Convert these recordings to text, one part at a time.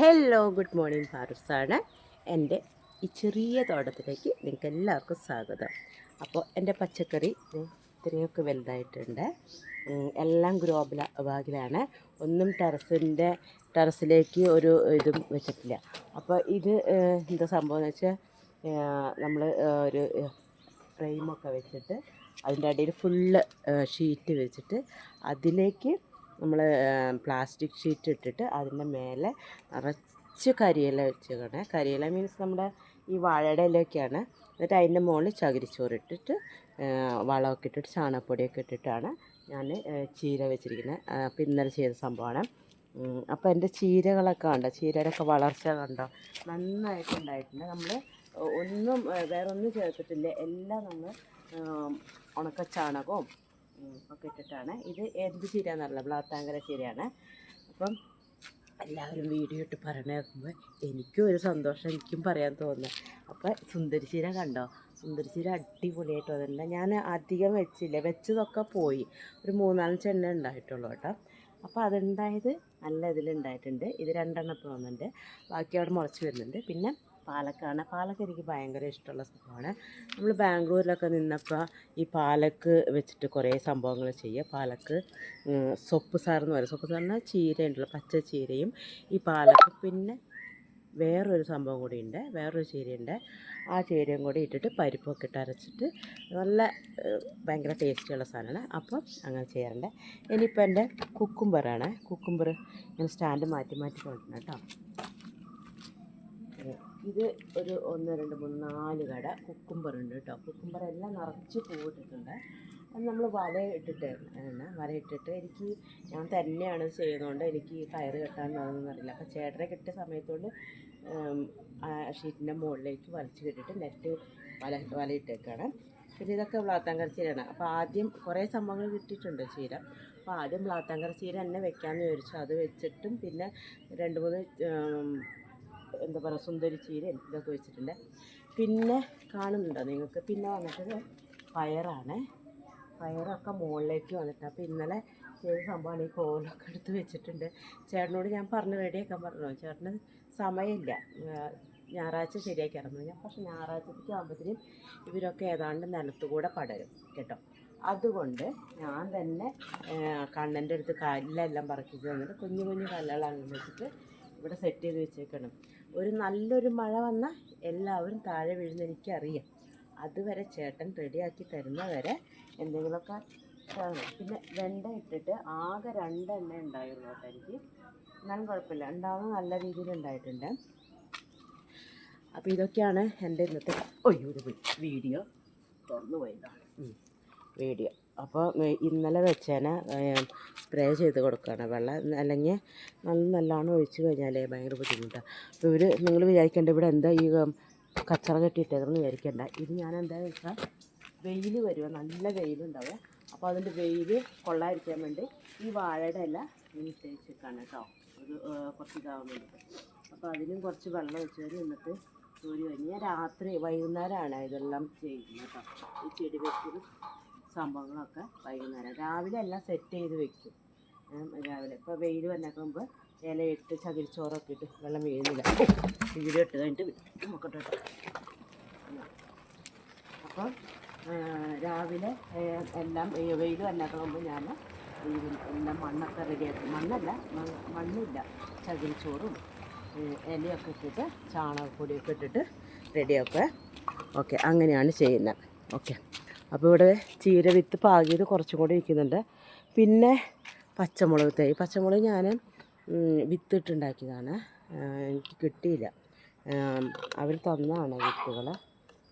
Hello good morning ഫാറൂസാണ് എന്റെ ഈ ചെറിയ തോട്ടത്തിലേക്ക് നിങ്ങൾക്ക് എല്ലാവർക്കും സ്വാഗതം. അപ്പോൾ എന്റെ പച്ചക്കറി ഇത്രയൊക്കെ വലുതായിട്ടുണ്ട്. എല്ലാം ഗ്രോ ബാഗിലാണ്. ഒന്നും ടെറസിന്റെ ടെറസിലേക്ക് ഒരു ഇതും വെച്ചിട്ടില്ല. അപ്പോൾ ഇത് എന്താ സംഭവം എന്ന് വെച്ചാൽ നമ്മൾ ഒരു ഫ്രെയിമൊക്കെ വെച്ചിട്ട് അതിന്റെ അടിയിൽ ഫുള്ള് ഷീറ്റ് വെച്ചിട്ട് അതിലേക്ക് നമ്മൾ പ്ലാസ്റ്റിക് ഷീറ്റ് ഇട്ടിട്ട് അതിന്റെ മേലെ നിറച്ച് കരിയില വെച്ചേക്കണേ. കരിയില മീൻസ് നമ്മുടെ ഈ വാഴയുടെ ഇലയൊക്കെയാണ്. എന്നിട്ട് അതിന്റെ മുകളിൽ ചകിരിച്ചോറിട്ടിട്ട് വളമൊക്കെ ഇട്ടിട്ട് ചാണകപ്പൊടിയൊക്കെ ഇട്ടിട്ടാണ് ഞാൻ ചീര വെച്ചിരിക്കുന്നത്. അപ്പോൾ ഇന്നലെ ചെയ്ത സംഭവമാണ്. അപ്പോൾ എന്റെ ചീരകളൊക്കെ കണ്ടോ? ചീരയുടെയൊക്കെ വളർച്ച കണ്ടോ? നന്നായിട്ടുണ്ടായിട്ടുണ്ട് നമ്മൾ ഒന്നും വേറൊന്നും ചേർത്തിട്ടില്ല. എല്ലാം നമ്മൾ ഉണക്ക ചാണകവും ഒക്കെ ഇട്ടിട്ടാണ്. ഇത് എന്ത് ചീരയാണെന്നറിയില്ല ബ്ലാത്താങ്കര ചീരയാണ്. അപ്പം എല്ലാവരും വീഡിയോ ഇട്ട് പറയണ കേൾക്കുമ്പോൾ എനിക്കും ഒരു സന്തോഷം എനിക്കും പറയാൻ തോന്നുന്നു. അപ്പോൾ സുന്ദരി ചീര കണ്ടോ? സുന്ദരി ചീര അടിപൊളിയായിട്ട് വന്നിട്ടുണ്ട്. ഞാൻ അധികം വെച്ചില്ല. വെച്ചതൊക്കെ പോയി. ഒരു മൂന്നാലഞ്ച് എണ്ണ ഉണ്ടായിട്ടുള്ളൂ കേട്ടോ. അപ്പോൾ അതുണ്ടായത് നല്ല ഇതിലുണ്ടായിട്ടുണ്ട്. ഇത് രണ്ടെണ്ണം ഇപ്പോൾ വന്നിട്ടുണ്ട്. ബാക്കി അവിടെ മുളച്ച് വരുന്നുണ്ട്. പിന്നെ പാലക്കാണ് പാലക്ക് എനിക്ക് ഭയങ്കര ഇഷ്ടമുള്ള സംഭവമാണ് നമ്മൾ ബാംഗ്ലൂരിലൊക്കെ നിന്നപ്പോൾ ഈ പാലക്ക് വെച്ചിട്ട് കുറേ സംഭവങ്ങൾ ചെയ്യുക പാലക്ക് സൊപ്പ് സാറെന്ന് പറയും. സൊപ്പ് സാറിന് ചീര ഉണ്ടല്ലോ പച്ച ചീരയും ഈ പാലക്ക്. പിന്നെ വേറൊരു സംഭവം കൂടി ഉണ്ട് വേറൊരു ചീരയുണ്ട്. ആ ചീരയും കൂടി ഇട്ടിട്ട് പരിപ്പൊക്കെ ഇട്ട് അരച്ചിട്ട് നല്ല ഭയങ്കര ടേസ്റ്റിയുള്ള സാധനമാണ്. അപ്പം അങ്ങനെ ചെയ്യാറുണ്ട്. ഇനിയിപ്പോൾ എന്റെ കുക്കുംബറാണ് കുക്കുംബർ ഞാൻ സ്റ്റാൻഡ് മാറ്റി മാറ്റി കൊണ്ടുവരണം കേട്ടോ. ഇത് ഒരു ഒന്ന് രണ്ട് മൂന്ന് നാല് കട കുക്കുംബർ ഉണ്ട് കേട്ടോ. കുക്കുംബർ എല്ലാം നിറച്ച് പൂവിട്ടിട്ടുണ്ട് അത് നമ്മൾ വല ഇട്ടിട്ട് വല ഇട്ടിട്ട് എനിക്ക് ഞാൻ തന്നെയാണ് ചെയ്യുന്നതുകൊണ്ട് എനിക്ക് കയറ് കെട്ടാൻ അതൊന്നും അറിയില്ല അപ്പോൾ ചേട്ടനെ കിട്ടിയ സമയത്തോണ്ട് ഷീറ്റിന്റെ മുകളിലേക്ക് വലിച്ചു കെട്ടിട്ട് നെറ്റ് വല ഇട്ടേക്കാണ്. പിന്നെ ഇതൊക്കെ വ്ളാത്താങ്കർ ചീരയാണ് അപ്പോൾ ആദ്യം കുറേ സംഭവങ്ങൾ കിട്ടിയിട്ടുണ്ട് ചീര. അപ്പോൾ ആദ്യം വ്ളാത്താങ്കർ ചീര തന്നെ വെക്കാമെന്ന് വിചാരിച്ചു. അത് വെച്ചിട്ടും പിന്നെ രണ്ട് മൂന്ന് എന്താ പറയുക സുന്ദരി ചീരയും ഇതൊക്കെ വെച്ചിട്ടുണ്ട്. പിന്നെ കാണുന്നുണ്ടോ നിങ്ങൾക്ക്? പിന്നെ വന്നിട്ട് പയറാണ്. പയറൊക്കെ മുകളിലേക്ക് വന്നിട്ട് അപ്പോൾ ഇന്നലെ ചെയ്ത സംഭവമാണ് ഈ കോലൊക്കെ എടുത്ത് വെച്ചിട്ടുണ്ട്. ചേട്ടനോട് ഞാൻ പറഞ്ഞ് റെഡിയാക്കാൻ പറഞ്ഞു? ചേട്ടന് സമയമില്ല. ഞായറാഴ്ച ശരിയാക്കി ഇറങ്ങുന്നു ഞാൻ പക്ഷേ ഞായറാഴ്ചത്തേക്ക് ആകുമ്പോഴത്തേനും ഇവരൊക്കെ ഏതാണ്ട് നിലത്തുകൂടെ പടരും കേട്ടോ. അതുകൊണ്ട് ഞാൻ തന്നെ കണ്ണന്റെ അടുത്ത് കല്ലെല്ലാം പറിച്ചിട്ട് തന്നിട്ട് കുഞ്ഞു കുഞ്ഞു കല്ലുകളാണ് വെച്ചിട്ട് ഇവിടെ സെറ്റ് ചെയ്ത് വെച്ചേക്കണം. ഒരു നല്ലൊരു മഴ വന്നാൽ എല്ലാവരും താഴെ വീഴുന്ന എനിക്കറിയാം. അതുവരെ ചേട്ടൻ റെഡിയാക്കി തരുന്നവരെ എന്തെങ്കിലുമൊക്കെ. പിന്നെ വെണ്ട ഇട്ടിട്ട് ആകെ രണ്ടെണ്ണ ഉണ്ടായിരുന്നു കേട്ടോ എനിക്ക്. എന്നാലും കുഴപ്പമില്ല. ഉണ്ടാവുന്ന നല്ല രീതിയിൽ ഉണ്ടായിട്ടുണ്ട്. അപ്പോൾ ഇതൊക്കെയാണ് എന്റെ ഇന്നത്തെ ഒയ്യോ ഒരു വീഡിയോ. തുറന്നു പോയതാണ്. വീഡിയോ. അപ്പോൾ ഇന്നലെ വെച്ചേനെ സ്പ്രേ ചെയ്ത് കൊടുക്കുകയാണ്. വെള്ളം അല്ലെങ്കിൽ നല്ല നല്ലോണം ഒഴിച്ച് കഴിഞ്ഞാലേ ഭയങ്കര ബുദ്ധിമുട്ടാണ്. അപ്പോൾ ഇവർ നിങ്ങൾ വിചാരിക്കേണ്ട ഇവിടെ എന്താ ഈ കച്ചറ കെട്ടിയിട്ടേന്ന് വിചാരിക്കേണ്ട. ഇത് ഞാൻ എന്താ വെച്ചാൽ വെയിൽ വരുക നല്ല വെയിലുണ്ടാവുക അപ്പോൾ അതിന്റെ വെയിൽ കൊള്ളാതിരിക്കാൻ വേണ്ടി ഈ വാഴയുടെ ഇല ഇനി തേച്ചിട്ടാണ് കേട്ടോ. ഒരു കുറച്ച് ഇതാവാൻ വേണ്ടിയിട്ട്. അപ്പോൾ അതിനും കുറച്ച് വെള്ളം ഒഴിച്ച് എന്നിട്ട് ജോലി കഴിഞ്ഞ് രാത്രി വൈകുന്നേരമാണ് ഇതെല്ലാം ചെയ്യുന്നത് കേട്ടോ. ഈ ചെടി വെക്കലും സംഭവങ്ങളൊക്കെ വൈകുന്നേരം. രാവിലെ എല്ലാം സെറ്റ് ചെയ്ത് വെക്കും. രാവിലെ. ഇപ്പോൾ വെയിൽ വന്നേക്കുമ്പോൾ ഇലയിട്ട് ചകിരിച്ചോറൊക്കെ ഇട്ട് വെള്ളം വീഴുന്നില്ല. വീഡിയോ ഇട്ട് കഴിഞ്ഞിട്ട് നോക്കട്ടെ കേട്ടോ അപ്പോൾ രാവിലെ എല്ലാം വെയിൽ വന്നേക്കുമ്പോൾ ഞാൻ ഈ എല്ലാം മണ്ണൊക്കെ റെഡിയാക്കി മണ്ണല്ല മണ്ണില്ല. ചകിരിച്ചോറും ഇലയൊക്കെ ഇട്ടിട്ട് ചാണകപ്പൊടിയൊക്കെ ഇട്ടിട്ട് റെഡിയാക്കുക ഓക്കെ അങ്ങനെയാണ് ചെയ്യുന്നത്. ഓക്കെ അപ്പോൾ ഇവിടെ ചീര വിത്ത് പാകിയത് കുറച്ചും കൂടി ഇരിക്കുന്നുണ്ട്. പിന്നെ പച്ചമുളക് തൈ പച്ചമുളക് ഞാൻ വിത്തിട്ടുണ്ടാക്കിയതാണ്. എനിക്ക് കിട്ടിയില്ല. അവർ തന്നാണ് വിത്തുകൾ.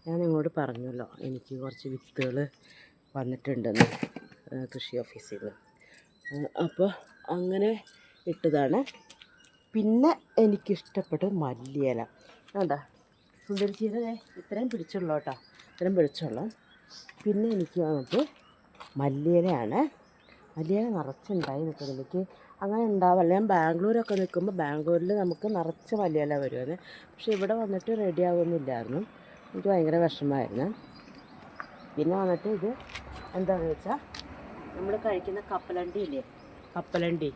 ഞാൻ നിങ്ങളോട് പറഞ്ഞല്ലോ എനിക്ക് കുറച്ച് വിത്തുകൾ വന്നിട്ടുണ്ടെന്ന് കൃഷി ഓഫീസിൽ നിന്ന്. അപ്പോൾ അങ്ങനെ ഇട്ടതാണ്. പിന്നെ എനിക്കിഷ്ടപ്പെട്ട മല്ലിയില. വേണ്ട സുന്ദരി ചീര ദേ ഇത്രയും പിടിച്ചുള്ളൂ കേട്ടോ. ഇത്രയും പിടിച്ചുള്ളൂ പിന്നെ എനിക്ക് വന്നിട്ട് മല്ലിയിലയാണ്. മല്ലിയില നിറച്ചുണ്ടായി നിൽക്കുന്നത്. എനിക്ക് അങ്ങനെ ഉണ്ടാവില്ല ഞാൻ ബാംഗ്ലൂരൊക്കെ നിൽക്കുമ്പോൾ ബാംഗ്ലൂരിൽ നമുക്ക് നിറച്ച് മല്ലിയില വരുമെന്ന് പക്ഷേ ഇവിടെ വന്നിട്ട് റെഡി ആവുന്നില്ലായിരുന്നു. എനിക്ക് ഭയങ്കര വിഷമമായിരുന്നു. പിന്നെ വന്നിട്ട് ഇത് എന്താണെന്ന് വെച്ചാൽ നമ്മൾ കഴിക്കുന്ന കപ്പലണ്ടി ഇല്ലേ? കപ്പലണ്ടി.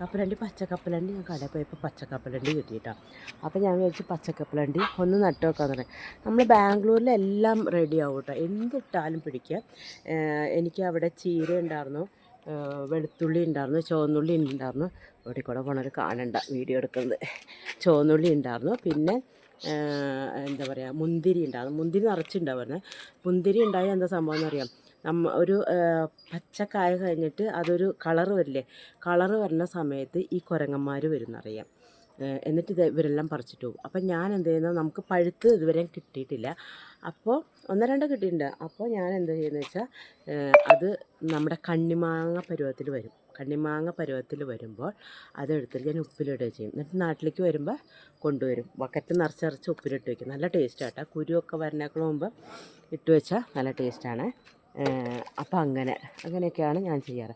കപ്പലണ്ടി പച്ചക്കപ്പലണ്ടി ഞാൻ കടയിൽ പോയപ്പോൾ പച്ചക്കപ്പലണ്ടി കിട്ടിയിട്ടാണ് അപ്പോൾ ഞാൻ വിചാരിച്ചു പച്ചക്കപ്പലണ്ടി ഒന്ന് നട്ട് പറഞ്ഞു നമ്മൾ ബാംഗ്ലൂരിലെല്ലാം റെഡി ആവും കേട്ടോ എന്തിട്ടാലും പിടിക്കുക എനിക്ക് അവിടെ ചീര ഉണ്ടായിരുന്നു വെളുത്തുള്ളി ഉണ്ടായിരുന്നു ചുവന്നുള്ളി ഉണ്ടായിരുന്നു. ഇവിടെ കൂടെ പോണൊരു കാണണ്ട വീഡിയോ എടുക്കുന്നത്. ചുവന്നുള്ളി ഉണ്ടായിരുന്നു പിന്നെ എന്താ പറയുക മുന്തിരി ഉണ്ടായിരുന്നു. മുന്തിരി നിറച്ചുണ്ടാവുന്നത് മുന്തിരി ഉണ്ടായ എന്താ സംഭവം എന്നറിയാം നമ്മ ഒരു പച്ചക്കായ കഴിഞ്ഞിട്ട് അതൊരു കളറ് വരില്ലേ? കളറ് വരുന്ന സമയത്ത് ഈ കുരങ്ങന്മാർ വരുന്നറിയാം. എന്നിട്ട് ഇത് ഇവരെല്ലാം പറിച്ചിട്ട് പോകും. അപ്പം ഞാൻ എന്ത് ചെയ്യുന്നത് നമുക്ക് പഴുത്ത് ഇതുവരെ കിട്ടിയിട്ടില്ല. അപ്പോൾ ഒന്ന് രണ്ട് കിട്ടിയിട്ടുണ്ട്. അപ്പോൾ ഞാൻ എന്താ ചെയ്യുന്നത് വെച്ചാൽ അത് നമ്മുടെ കണ്ണിമാങ്ങ പരുവത്തിൽ വരും. കണ്ണിമാങ്ങ പരുവത്തിൽ വരുമ്പോൾ അതെടുത്തിട്ട് ഞാൻ ഉപ്പിലിടുക ചെയ്യും. എന്നിട്ട് നാട്ടിലേക്ക് വരുമ്പോൾ കൊണ്ടുവരും. ബക്കറ്റ് നിറച്ചറിച്ച് ഉപ്പിലിട്ട് വയ്ക്കും നല്ല ടേസ്റ്റ് ആട്ടോ. കുരുവൊക്കെ വരണേക്കാൾ മുമ്പ് ഇട്ട് വെച്ചാൽ നല്ല ടേസ്റ്റാണ് അപ്പോൾ അങ്ങനെ അങ്ങനെയൊക്കെയാണ് ഞാൻ ചെയ്യാറ്.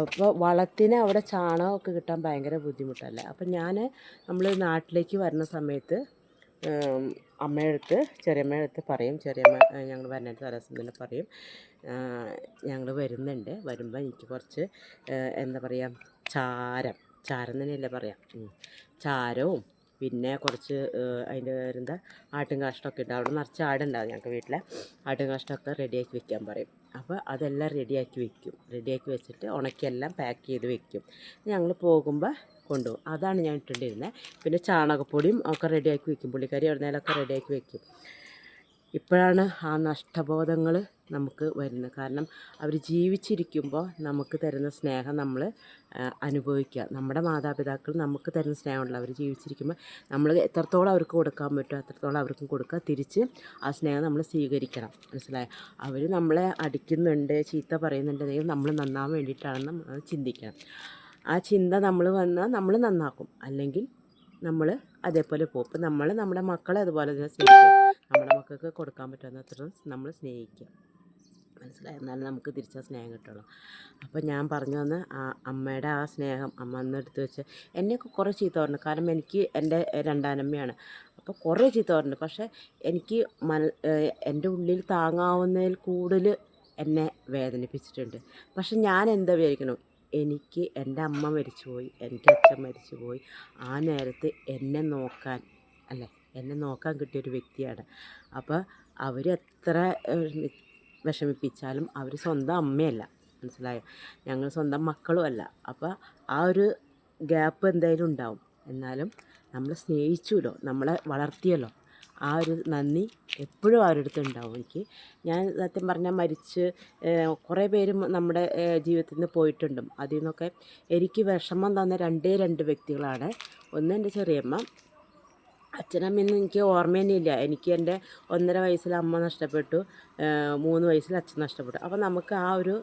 അപ്പോൾ വളത്തിന് അവിടെ ചാണകമൊക്കെ കിട്ടാൻ ഭയങ്കര ബുദ്ധിമുട്ടല്ല? അപ്പം ഞാൻ നമ്മൾ നാട്ടിലേക്ക് വരുന്ന സമയത്ത് അമ്മയടുത്ത് അമ്മയുടെ അടുത്ത് ചെറിയമ്മയുടെ അടുത്ത് പറയും ചെറിയമ്മ ഞങ്ങൾ വരുന്നിട്ട് തലേദിവസം പറയും ഞങ്ങൾ വരുന്നുണ്ട്. വരുമ്പോൾ എനിക്ക് കുറച്ച് എന്താ പറയുക ചാരം ചാരം തന്നെയല്ലേ പറയാം. ചാരവും പിന്നെ കുറച്ച് അതിന്റെ പേരെന്താ? ആട്ടും കാഷ്ടമൊക്കെ ഉണ്ട്. അവിടെ നിറച്ച് ആടുണ്ടാവും ഞങ്ങൾക്ക് വീട്ടിൽ ആട്ടും കാഷ്ടമൊക്കെ റെഡിയാക്കി വെക്കാൻ പറയും. അപ്പോൾ അതെല്ലാം റെഡിയാക്കി വെക്കും. റെഡിയാക്കി വെച്ചിട്ട് ഉണക്കിയെല്ലാം പാക്ക് ചെയ്ത് വെക്കും. ഞങ്ങൾ പോകുമ്പോൾ കൊണ്ടുപോകും. അതാണ് ഞാൻ ഇട്ടുകൊണ്ടിരുന്നത്. പിന്നെ ചാണകപ്പൊടിയും ഒക്കെ റെഡിയാക്കി വെക്കും. പുള്ളിക്കാരി എവിടുന്നേലൊക്കെ റെഡിയാക്കി വെക്കും. ഇപ്പോഴാണ് ആ നഷ്ടബോധങ്ങൾ നമുക്ക് വരുന്നത്. കാരണം അവർ ജീവിച്ചിരിക്കുമ്പോൾ നമുക്ക് തരുന്ന സ്നേഹം നമ്മൾ അനുഭവിക്കുക. നമ്മുടെ മാതാപിതാക്കൾ നമുക്ക് തരുന്ന സ്നേഹമുണ്ടല്ലോ. അവർ ജീവിച്ചിരിക്കുമ്പോൾ നമ്മൾ എത്രത്തോളം അവർക്ക് കൊടുക്കാൻ പറ്റുമോ അത്രത്തോളം അവർക്കും കൊടുക്കുക. തിരിച്ച് ആ സ്നേഹം നമ്മൾ സ്വീകരിക്കണം. മനസ്സിലായോ? അവർ നമ്മളെ അടിക്കുന്നുണ്ട് ചീത്ത പറയുന്നുണ്ടെങ്കിൽ നമ്മൾ നന്നാൻ വേണ്ടിയിട്ടാണെന്ന് നമ്മൾ ചിന്തിക്കണം. ആ ചിന്ത നമ്മൾ വന്നാൽ നമ്മൾ നന്നാക്കും. അല്ലെങ്കിൽ നമ്മൾ അതേപോലെ പോകും. നമ്മൾ നമ്മുടെ മക്കളെ അതുപോലെ തന്നെ സ്നേഹിക്കുക നമ്മുടെ മക്കൾക്ക് കൊടുക്കാൻ പറ്റുന്ന അത്ര നമ്മൾ സ്നേഹിക്കുക. മനസ്സിലായി? എന്നാലും നമുക്ക് തിരിച്ചാൽ സ്നേഹം കിട്ടുള്ളൂ. അപ്പോൾ ഞാൻ പറഞ്ഞു വന്ന് ആ അമ്മയുടെ ആ സ്നേഹം അമ്മ അന്ന് എടുത്ത് വെച്ച് എന്നെയൊക്കെ കുറേ ചീത്ത പറഞ്ഞു. കാരണം എനിക്ക് എന്റെ രണ്ടാനമ്മയാണ്. അപ്പോൾ കുറേ ചീത്ത പറഞ്ഞു. പക്ഷേ എനിക്ക് മന എന്റെ ഉള്ളിൽ താങ്ങാവുന്നതിൽ കൂടുതൽ എന്നെ വേദനിപ്പിച്ചിട്ടുണ്ട്. പക്ഷെ ഞാൻ എന്താ വിചാരിക്കണം? എനിക്ക് എന്റെ അമ്മ മരിച്ചുപോയി എനിക്ക് അച്ഛൻ മരിച്ചുപോയി. ആ നേരത്ത് എന്നെ നോക്കാൻ അല്ലേ? എന്നെ നോക്കാൻ കിട്ടിയൊരു വ്യക്തിയാണ്. അപ്പോൾ ഏഹ്, വിഷമിപ്പിച്ചാലും അവർ സ്വന്തം അമ്മയല്ല. മനസ്സിലായോ? ഞങ്ങൾ സ്വന്തം മക്കളും അല്ല. അപ്പോൾ ആ ഒരു ഗ്യാപ്പ് എന്തായാലും ഉണ്ടാവും. എന്നാലും നമ്മൾ സ്നേഹിച്ചുല്ലോ നമ്മളെ വളർത്തിയല്ലോ? ആ ഒരു നന്ദി എപ്പോഴും അവരുടെ അടുത്ത് ഉണ്ടാവും. എനിക്ക് ഞാൻ സത്യം പറഞ്ഞാൽ മരിച്ച് കുറേ പേര് നമ്മുടെ ജീവിതത്തിൽ നിന്ന് പോയിട്ടുണ്ട്. അതിൽ നിന്നൊക്കെ എനിക്ക് വിഷമം തന്ന രണ്ടേ രണ്ട് വ്യക്തികളാണ്. ഒന്ന് എന്റെ ചെറിയമ്മ അച്ഛനമ്മയൊന്നും എനിക്ക് ഓർമ്മ ഇല്ല എനിക്ക് എന്റെ ഒന്നര വയസ്സിൽ അമ്മ നഷ്ടപ്പെട്ടു. മൂന്ന് വയസ്സിൽ അച്ഛൻ നഷ്ടപ്പെട്ടു. അപ്പോൾ നമുക്ക് ആ ഒരു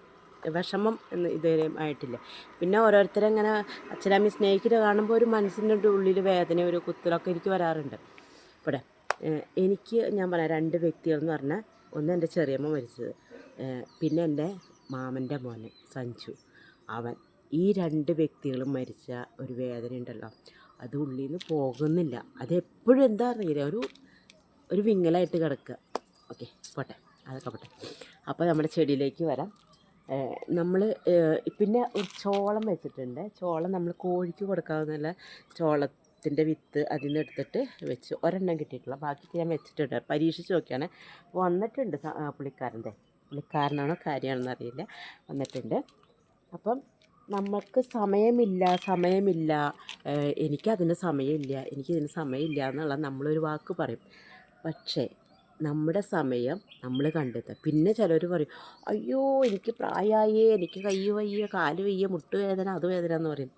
വിഷമം എന്ന് ഇതുവരെയും ആയിട്ടില്ല. പിന്നെ ഓരോരുത്തരെ ഇങ്ങനെ അച്ഛനമ്മയെ സ്നേഹിക്കുന്നത് കാണുമ്പോൾ ഒരു മനസ്സിന്റെ ഉള്ളിൽ വേദന ഒരു കുത്തലൊക്കെ എനിക്ക് വരാറുണ്ട്. ഇവിടെ എനിക്ക് ഞാൻ പറയാം രണ്ട് വ്യക്തികൾ എന്ന് പറഞ്ഞാൽ ഒന്ന് എന്റെ ചെറിയമ്മ മരിച്ചത്. പിന്നെ എന്റെ മാമന്റെ മോനെ സഞ്ജു. അവൻ ഈ രണ്ട് വ്യക്തികളും മരിച്ച ഒരു വേദന ഉണ്ടല്ലോ അത് ഉള്ളിൽ നിന്ന് പോകുന്നില്ല. അതെപ്പോഴും എന്താ അറിയില്ല. ഒരു ഒരു വിങ്ങലായിട്ട് കിടക്കുക. ഓക്കെ പോട്ടെ. അതൊക്കെ പോട്ടെ. അപ്പോൾ നമ്മുടെ ചെടിയിലേക്ക് വരാം. നമ്മൾ പിന്നെ ഒരു ചോളം വെച്ചിട്ടുണ്ട്. ചോളം നമ്മൾ കോഴിക്ക് കൊടുക്കാവുന്ന ചോളത്തിന്റെ വിത്ത് അതിൽ നിന്ന് എടുത്തിട്ട് വെച്ച് ഒരെണ്ണം കിട്ടിയിട്ടുള്ള. ബാക്കി ഞാൻ വെച്ചിട്ടുണ്ട്. പരീക്ഷിച്ച് നോക്കിയാണ്. വന്നിട്ടുണ്ട് പുള്ളിക്കാരന്റെ പുള്ളിക്കാരനാണോ കാര്യമാണെന്ന് അറിയില്ല. വന്നിട്ടുണ്ട്. അപ്പം നമുക്ക് സമയമില്ല സമയമില്ല. എനിക്കതിന് സമയമില്ല എനിക്കിതിന് സമയമില്ല എന്നുള്ള നമ്മളൊരു വാക്ക് പറയും. പക്ഷേ നമ്മുടെ സമയം നമ്മൾ കണ്ടെത്തുക. പിന്നെ ചിലർ പറയും അയ്യോ എനിക്ക് പ്രായമായേ എനിക്ക് കൈ വയ്യ കാൽ വയ്യ മുട്ട് വേദന അത് വേദന എന്ന് പറയും.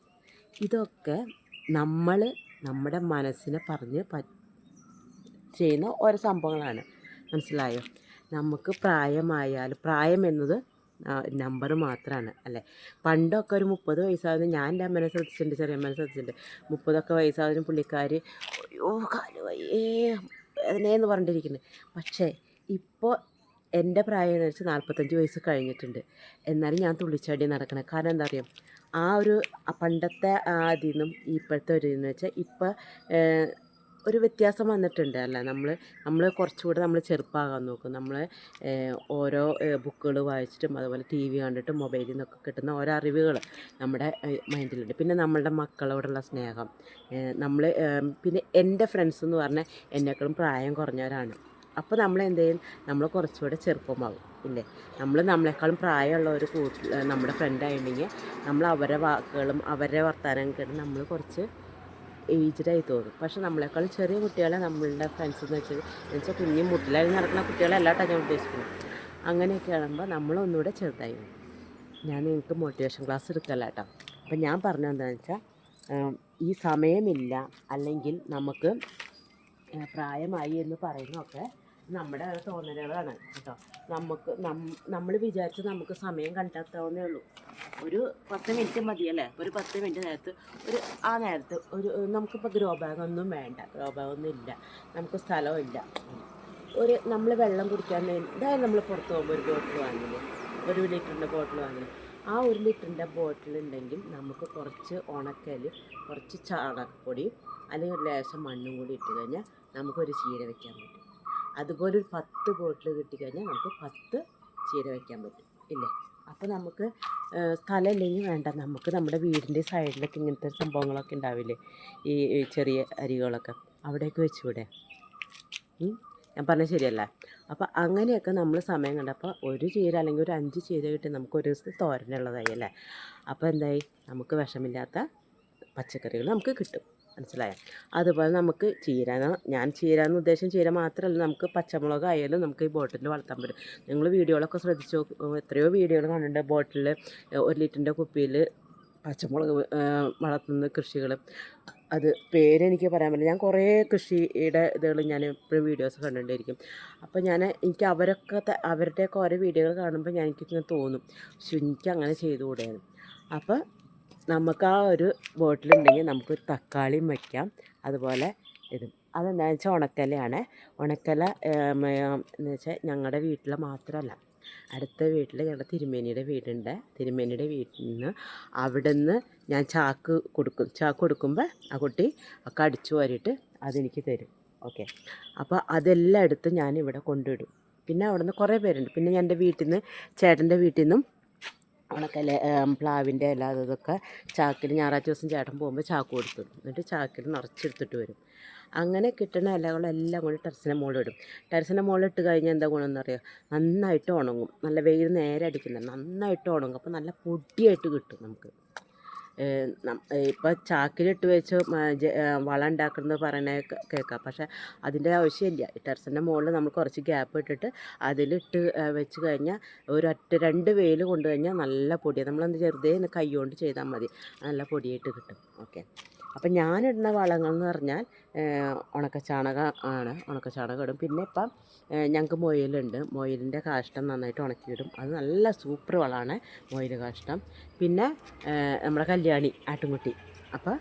ഇതൊക്കെ നമ്മൾ നമ്മുടെ മനസ്സിനെ പറഞ്ഞ് പ ചെയ്യുന്ന ഓരോ സംഭവങ്ങളാണ്. മനസ്സിലായോ? നമുക്ക് പ്രായമായാലും പ്രായം എന്നത് നമ്പർ മാത്രമാണ് അല്ലേ? പണ്ടൊക്കെ ഒരു മുപ്പത് വയസ്സാകുന്ന ഞാൻ എന്റെ അമ്മനെ ശ്രദ്ധിച്ചിട്ടുണ്ട് ചെറിയ അമ്മനെ ശ്രദ്ധിച്ചിട്ടുണ്ട്. മുപ്പതൊക്കെ വയസ്സാകുന്ന പുള്ളിക്കാർ അയ്യോ കാൽ വയ്യേ വേദനയെന്ന് പറഞ്ഞിരിക്കുന്നത് പക്ഷേ ഇപ്പോൾ എന്റെ പ്രായം എന്ന് വെച്ചാൽ നാൽപ്പത്തഞ്ച് വയസ്സ് കഴിഞ്ഞിട്ടുണ്ട്. എന്നാലും ഞാൻ തുള്ളിച്ചാടി നടക്കണം. കാരണം എന്താ അറിയാം? ആ ഒരു പണ്ടത്തെ ആ ഇതിൽ നിന്നും ഇപ്പോഴത്തെ ഒരു ഇതെന്ന് വെച്ചാൽ ഇപ്പോൾ ഒരു വ്യത്യാസം വന്നിട്ടുണ്ട് അല്ല? നമ്മൾ നമ്മൾ കുറച്ചുകൂടെ നമ്മൾ ചെറുപ്പമാകാൻ നോക്കും. നമ്മൾ ഓരോ ബുക്കുകൾ വായിച്ചിട്ടും അതുപോലെ ടി വി കണ്ടിട്ടും മൊബൈലിൽ നിന്നൊക്കെ കിട്ടുന്ന ഓരോ അറിവുകൾ നമ്മുടെ മൈൻഡിലുണ്ട്. പിന്നെ നമ്മളുടെ മക്കളോടുള്ള സ്നേഹം. നമ്മൾ പിന്നെ എന്റെ ഫ്രണ്ട്സ് എന്ന് പറഞ്ഞാൽ എന്നെക്കാളും പ്രായം കുറഞ്ഞവരാണ്. അപ്പോൾ നമ്മൾ എന്ത് ചെയ്യും? നമ്മൾ കുറച്ചുകൂടെ ചെറുപ്പമാകും ഇല്ലേ? നമ്മൾ നമ്മളെക്കാളും പ്രായമുള്ള ഒരു കൂട്ടിൽ നമ്മുടെ ഫ്രണ്ടായിട്ടുണ്ടെങ്കിൽ നമ്മൾ അവരുടെ വാക്കുകളും അവരുടെ വർത്തമാനം കേട്ട് നമ്മൾ കുറച്ച് ഏജ്ഡായി തോന്നും. പക്ഷെ നമ്മളെക്കാൾ ചെറിയ കുട്ടികളെ നമ്മളുടെ ഫ്രണ്ട്സ് എന്ന് വെച്ചാൽ എന്ന് വെച്ചാൽ കുഞ്ഞു മുട്ടിലായി നടക്കുന്ന കുട്ടികളല്ല കേട്ടോ ഞാൻ ഉദ്ദേശിക്കുന്നത്. അങ്ങനെയൊക്കെ ആകുമ്പോൾ നമ്മളൊന്നുകൂടെ ചെറുതായി. ഞാൻ നിങ്ങൾക്ക് മോട്ടിവേഷൻ ക്ലാസ് എടുക്കല്ല കേട്ടോ അപ്പം ഞാൻ പറഞ്ഞത് എന്താണെന്ന് വെച്ചാൽ ഈ സമയമില്ല അല്ലെങ്കിൽ നമുക്ക് പ്രായമായി എന്ന് പറയുന്നതൊക്കെ നമ്മുടെ തോന്നലുകളാണ് കേട്ടോ. നമുക്ക് നമ്മൾ വിചാരിച്ച് നമുക്ക് സമയം കണ്ടെത്താവുന്നേ ഉള്ളൂ. ഒരു പത്ത് മിനിറ്റ് മതിയല്ലേ ഒരു പത്ത് മിനിറ്റ് നേരത്ത് ഒരു ആ നേരത്ത് ഒരു നമുക്കിപ്പോൾ ഗ്രോ ബാഗ് ഒന്നും വേണ്ട. ഗ്രോ ബാഗ് ഒന്നും ഇല്ല. നമുക്ക് സ്ഥലവും ഇല്ല. ഒരു നമ്മൾ വെള്ളം കുടിക്കാൻ ഇതായാലും നമ്മൾ പുറത്ത് പോകുമ്പോൾ ഒരു ബോട്ടിൽ വാങ്ങില്ലേ ഒരു ലിറ്ററിന്റെ ബോട്ടിൽ വാങ്ങില്ലേ ആ ഒരു ലിറ്ററിന്റെ ബോട്ടിൽ ഉണ്ടെങ്കിൽ നമുക്ക് കുറച്ച് ഉണക്കൽ കുറച്ച് ചാണകപ്പൊടിയും അല്ലെങ്കിൽ ഒരു ലേശം മണ്ണും കൂടി ഇട്ട് കഴിഞ്ഞാൽ നമുക്കൊരു ചീര വെക്കാൻ പറ്റും. അതുപോലെ ഒരു പത്ത് ബോട്ടിൽ കിട്ടിക്കഴിഞ്ഞാൽ നമുക്ക് പത്ത് ചീര വയ്ക്കാൻ പറ്റും ഇല്ലേ? അപ്പോൾ നമുക്ക് സ്ഥലം സ്ഥലമില്ലെങ്കിൽ വേണ്ട. നമുക്ക് നമ്മുടെ വീടിന്റെ സൈഡിലൊക്കെ ഇങ്ങനത്തെ സംഭവങ്ങളൊക്കെ ഉണ്ടാവില്ലേ? ഈ ചെറിയ അരികളൊക്കെ. അവിടെയൊക്കെ വെച്ചുകൂടെ? ഞാൻ പറഞ്ഞാൽ ശരിയല്ല? അപ്പോൾ അങ്ങനെയൊക്കെ നമ്മൾ സമയം കണ്ടപ്പോൾ ഒരു ചീര അല്ലെങ്കിൽ ഒരു അഞ്ച് ചീര കിട്ടി നമുക്ക് ഒരു ദിവസത്തെ തോരനുള്ളതായി അല്ലേ? അപ്പോൾ എന്തായി? നമുക്ക് വിഷമില്ലാത്ത പച്ചക്കറികൾ നമുക്ക് കിട്ടും. മനസ്സിലായോ. അതുപോലെ നമുക്ക് ചീര ഞാൻ ചീര എന്ന് ഉദ്ദേശം ചീര മാത്രമല്ല നമുക്ക് പച്ചമുളക് ആയാലും നമുക്ക് ഈ ബോട്ടിൽ വളർത്താൻ പറ്റും. നിങ്ങൾ വീഡിയോകളൊക്കെ ശ്രദ്ധിച്ച്? എത്രയോ വീഡിയോകൾ കണ്ടിട്ടുണ്ട് ബോട്ടിൽ ഒരു ലിറ്ററിന്റെ കുപ്പിയിൽ പച്ചമുളക് വളർത്തുന്ന കൃഷികൾ അത് പേരെനിക്ക് പറയാൻ പറ്റില്ല. ഞാൻ കുറേ കൃഷിയുടെ ഇതുകൾ ഞാൻ എപ്പോഴും വീഡിയോസ് കണ്ടുകൊണ്ടിരിക്കും അപ്പോൾ ഞാൻ എനിക്ക് അവരൊക്കെ അവരുടെയൊക്കെ ഓരോ വീഡിയോകൾ കാണുമ്പോൾ ഞാൻ എനിക്കിങ്ങനെ തോന്നും. പക്ഷെ എനിക്ക് അങ്ങനെ ചെയ്തുകൂടെയാണ് അപ്പോൾ നമുക്ക് ആ ഒരു ബോട്ടിലുണ്ടെങ്കിൽ നമുക്ക് തക്കാളിയും വയ്ക്കാം അതുപോലെ ഇതും അതെന്താണെന്ന് വെച്ചാൽ ഉണക്കലയാണ്. ഉണക്കല എന്ന് വെച്ചാൽ ഞങ്ങളുടെ വീട്ടിൽ മാത്രമല്ല. അടുത്ത വീട്ടിൽ ഞങ്ങളുടെ തിരുമേനിയുടെ വീടുണ്ട്. തിരുമേനിയുടെ വീട്ടിൽ നിന്ന് അവിടെ നിന്ന് ഞാൻ ചാക്ക് കൊടുക്കും. ചാക്ക് കൊടുക്കുമ്പോൾ ആ കുട്ടി ഒക്കെ അടിച്ചു വാരിയിട്ട് അതെനിക്ക് തരും. ഓക്കെ. അപ്പോൾ അതെല്ലാം എടുത്ത് ഞാൻ ഇവിടെ കൊണ്ടിടും പിന്നെ അവിടെ നിന്ന് കുറേ പേരുണ്ട്. പിന്നെ ഞാൻ എന്റെ വീട്ടിൽ നിന്ന് ചേട്ടന്റെ വീട്ടിൽ നിന്നും ഉണക്കല പ്ലാവിന്റെ ഇല അതൊക്കെ ചാക്കിൽ ഞായറാഴ്ച ദിവസം ചേട്ടൻ പോകുമ്പോൾ ചാക്ക് കൊടുത്തു. എന്നിട്ട് ചാക്കിൽ നിറച്ചെടുത്തിട്ട് വരും. അങ്ങനെ കിട്ടുന്ന ഇലകളെല്ലാം കൂടി ടെറസിന്റെ മുകളിൽ ഇടും. ടെറസിന്റെ മുകളിൽ ഇട്ട് കഴിഞ്ഞാൽ എന്താ ഗുണമെന്ന് അറിയാം? നന്നായിട്ട് ഉണങ്ങും. നല്ല വെയിൽ നേരെ അടിക്കുന്നത് നന്നായിട്ട് ഉണങ്ങും. അപ്പോൾ നല്ല പൊടിയായിട്ട് കിട്ടും നമുക്ക്. ഇപ്പോൾ ചാക്കിലിട്ട് വെച്ച് വളം ഉണ്ടാക്കുന്നത് പറയണ കേൾക്കാം പക്ഷേ അതിന്റെ ആവശ്യമില്ല ടെറസിന്റെ മുകളിൽ നമ്മൾ കുറച്ച് ഗ്യാപ്പ് ഇട്ടിട്ട് അതിലിട്ട് വെച്ച് കഴിഞ്ഞാൽ ഒരൊറ്റ രണ്ട് വെയിൽ കൊണ്ടു കഴിഞ്ഞാൽ നല്ല പൊടിയാണ് നമ്മളൊന്ന് ചെറുതേ കൈ കൊണ്ട് ചെയ്താൽ മതി. നല്ല പൊടിയായിട്ട് കിട്ടും. ഓക്കെ. അപ്പം ഞാനിടുന്ന വളങ്ങൾ എന്ന് പറഞ്ഞാൽ ഉണക്കച്ചാണകം ആണ്. ഉണക്കച്ചാണകം ഇടും. പിന്നെ ഇപ്പം ഞങ്ങൾക്ക് മൊയിലുണ്ട്. മൊയിലിന്റെ കാഷ്ടം നന്നായിട്ട് ഉണക്കിയിടും. അത് നല്ല സൂപ്പർ വളമാണ് മൊയിൽ കാഷ്ടം. പിന്നെ നമ്മുടെ കല്യാണി ആട്ടുംകുട്ടി. അപ്പോൾ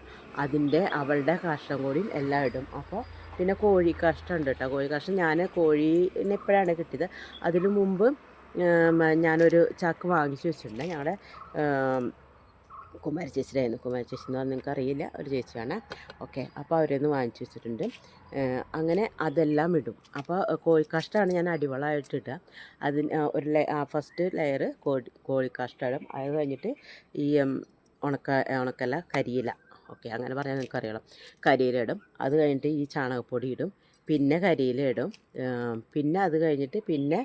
അതിന്റെ അവളുടെ കാഷ്ടം കൂടി എല്ലാം ഇടും. അപ്പോൾ പിന്നെ കോഴി കാഷ്ടം ഉണ്ട് കേട്ടോ. കോഴി കാഷ്ടം ഞാൻ കോഴീനെ എപ്പോഴാണ് കിട്ടിയത്. അതിനു മുമ്പ് ഞാനൊരു ചാക്ക് വാങ്ങിച്ചു വെച്ചിട്ടുണ്ട്. ഞങ്ങളുടെ കുമാരി ചേച്ചിയായിരുന്നു കുമാരി ചേച്ചി എന്ന് പറഞ്ഞാൽ നിങ്ങൾക്ക് അറിയില്ല. ഒരു ചേച്ചിയാണ്. ഓക്കെ. അപ്പോൾ അവരൊന്ന് വാങ്ങിച്ചു വെച്ചിട്ടുണ്ട്. അങ്ങനെ അതെല്ലാം ഇടും. അപ്പോൾ കോഴിക്കാഷ്ടമാണ് ഞാൻ അടിവളമായിട്ട് ഇടുക. അതിന് ഒരു ഫസ്റ്റ് ലെയർ കോഴി കോഴിക്കാഷ്ടം അത് കഴിഞ്ഞിട്ട് ഈ ഉണക്ക ഉണക്കല്ല കരിയില. ഓക്കെ. അങ്ങനെ പറയാൻ നിങ്ങൾക്ക് അറിയണം. കരിയില ഇടും. അത് കഴിഞ്ഞിട്ട് ഈ ചാണകപ്പൊടി ഇടും. പിന്നെ കരിയില ഇടും. പിന്നെ അത് കഴിഞ്ഞിട്ട് പിന്നെ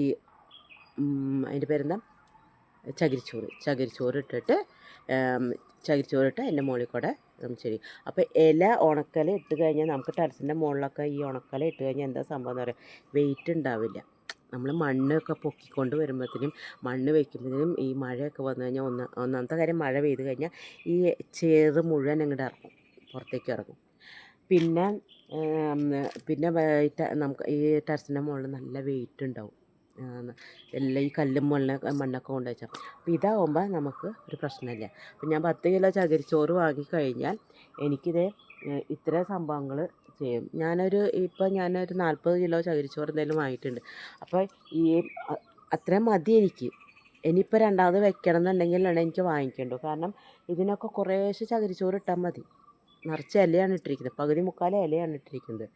ഈ അതിന്റെ പേരെന്താ? ചകിരിച്ചോറ് ചകിരിച്ചോറ് ഇട്ടിട്ട് ചകിരിച്ചോറ് ഇട്ട് മുകളിൽ കൂടെ ചെടി. അപ്പോൾ ഇല ഉണക്കല ഇട്ട് കഴിഞ്ഞാൽ നമുക്ക് ടെറസിന്റെ മുകളിലൊക്കെ ഈ ഉണക്കല ഇട്ട് കഴിഞ്ഞാൽ എന്താ സംഭവം എന്ന് പറയുക വെയിറ്റ് ഉണ്ടാവില്ല. നമ്മൾ മണ്ണൊക്കെ പൊക്കിക്കൊണ്ട് വരുമ്പോഴത്തേനും മണ്ണ് വയ്ക്കുമ്പോഴത്തേനും ഈ മഴയൊക്കെ വന്നു കഴിഞ്ഞാൽ ഒന്ന് ഒന്നാമത്തെ കാര്യം മഴ പെയ്ത് കഴിഞ്ഞാൽ ഈ ചേറ് മുഴുവൻ അങ്ങോട്ട് ഇറങ്ങും പുറത്തേക്ക് ഇറങ്ങും. പിന്നെ പിന്നെ നമുക്ക് ഈ ടെറസിന്റെ മുകളിൽ നല്ല വെയിറ്റ് ഉണ്ടാവും. എല്ലാം ഈ കല്ലും മണ്ണ മണ്ണൊക്കെ കൊണ്ട് വെച്ചാൽ അപ്പോൾ ഇതാവുമ്പോൾ നമുക്ക് ഒരു പ്രശ്നമില്ല. അപ്പം ഞാൻ പത്ത് കിലോ ചകിരിച്ചോറ് വാങ്ങിക്കഴിഞ്ഞാൽ എനിക്കിത് ഇത്ര സംഭവങ്ങൾ ചെയ്യും. ഞാനൊരു ഇപ്പോൾ ഞാനൊരു നാൽപ്പത് കിലോ ചകിരിച്ചോറ് എന്തെങ്കിലും വാങ്ങിയിട്ടുണ്ട്. അപ്പോൾ ഈ അത്രയും മതി എനിക്ക്. ഇനിയിപ്പോൾ രണ്ടാമത് വെക്കണം എന്നുണ്ടെങ്കിലാണ് എനിക്ക് വാങ്ങിക്കേണ്ടു കാരണം ഇതിനൊക്കെ കുറേശ്ശെ ചകിരിച്ചോറ് ഇട്ടാൽ മതി. നിറച്ച് ഇലയാണ് ഇട്ടിരിക്കുന്നത്. പകുതി മുക്കാലും ഇലയാണ് ഇട്ടിരിക്കുന്നത്.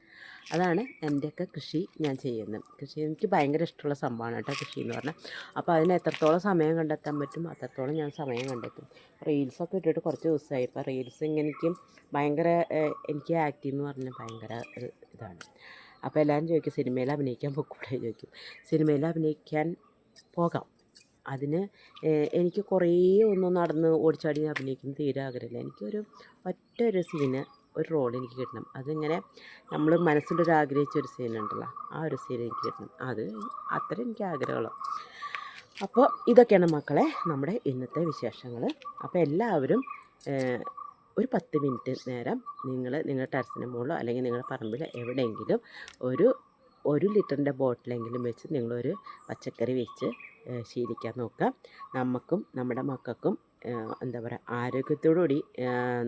അതാണ് എന്റെയൊക്കെ കൃഷി ഞാൻ ചെയ്യുന്നത്. കൃഷി എനിക്ക് ഭയങ്കര ഇഷ്ടമുള്ള സംഭവമാണ് കേട്ടോ കൃഷി എന്ന് പറഞ്ഞാൽ. അപ്പോൾ അതിന് എത്രത്തോളം സമയം കണ്ടെത്താൻ പറ്റും അത്രത്തോളം ഞാൻ സമയം കണ്ടെത്തും. റീൽസൊക്കെ ഇട്ടിട്ട് കുറച്ച് ദിവസമായി. ഇപ്പോൾ റീൽസ് ഇങ്ങനെ എനിക്ക് ഭയങ്കര എനിക്ക് ആക്ടിങ് എന്ന് പറഞ്ഞാൽ ഭയങ്കര ഇതാണ്. അപ്പോൾ എല്ലാവരും ചോദിക്കും സിനിമയിൽ അഭിനയിക്കാൻ പോക്കൂടെ ചോദിക്കും സിനിമയിൽ അഭിനയിക്കാൻ പോകാം. അതിന് എനിക്ക് കുറേ ഒന്നും നടന്ന് ഓടിച്ചാടി അഭിനയിക്കുന്ന തീരെ ആഗ്രഹമില്ല. എനിക്കൊരു ഒറ്റ ഒരു സീന് ഒരു റോൾ എനിക്ക് കിട്ടണം. അതിങ്ങനെ നമ്മൾ മനസ്സിലൊരു ആഗ്രഹിച്ച ഒരു സീൻ ഉണ്ടല്ലോ ആ ഒരു സീൻ എനിക്ക് കിട്ടണം. അത് അത്ര എനിക്ക് ആഗ്രഹമുള്ളൂ. അപ്പോൾ ഇതൊക്കെയാണ് മക്കളെ നമ്മുടെ ഇന്നത്തെ വിശേഷങ്ങൾ അപ്പോൾ എല്ലാവരും ഒരു പത്ത് മിനിറ്റ് നേരം നിങ്ങൾ നിങ്ങളുടെ ടെറസിന്റെ മുകളിലോ അല്ലെങ്കിൽ നിങ്ങളുടെ പറമ്പിലോ എവിടെയെങ്കിലും ഒരു ഒരു ലിറ്ററിന്റെ ബോട്ടിലെങ്കിലും വെച്ച് നിങ്ങളൊരു പച്ചക്കറി വെച്ച് ശീലിക്കാൻ നോക്കുക നമുക്കും നമ്മുടെ മക്കൾക്കും എന്താ പറയുക ആരോഗ്യത്തോടുകൂടി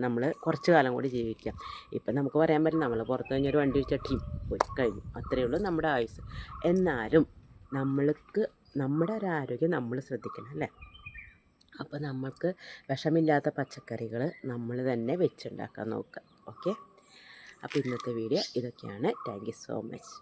നമ്മൾ കുറച്ച് കാലം കൂടി ജീവിക്കാം. ഇപ്പം നമുക്ക് പറയാൻ പറ്റും നമ്മൾ പുറത്ത് കഴിഞ്ഞൊരു വണ്ടി ചട്ടിയും പോയി കഴിഞ്ഞു. അത്രയേ ഉള്ളൂ നമ്മുടെ ആയുസ് എന്നാലും നമ്മൾക്ക് നമ്മുടെ ഒരു ആരോഗ്യം നമ്മൾ ശ്രദ്ധിക്കണം അല്ലേ? അപ്പോൾ നമ്മൾക്ക് വിഷമില്ലാത്ത പച്ചക്കറികൾ നമ്മൾ തന്നെ വെച്ചുണ്ടാക്കാൻ നോക്കുക ഓക്കെ? അപ്പോൾ ഇന്നത്തെ വീഡിയോ ഇതൊക്കെയാണ്. Thank you so much.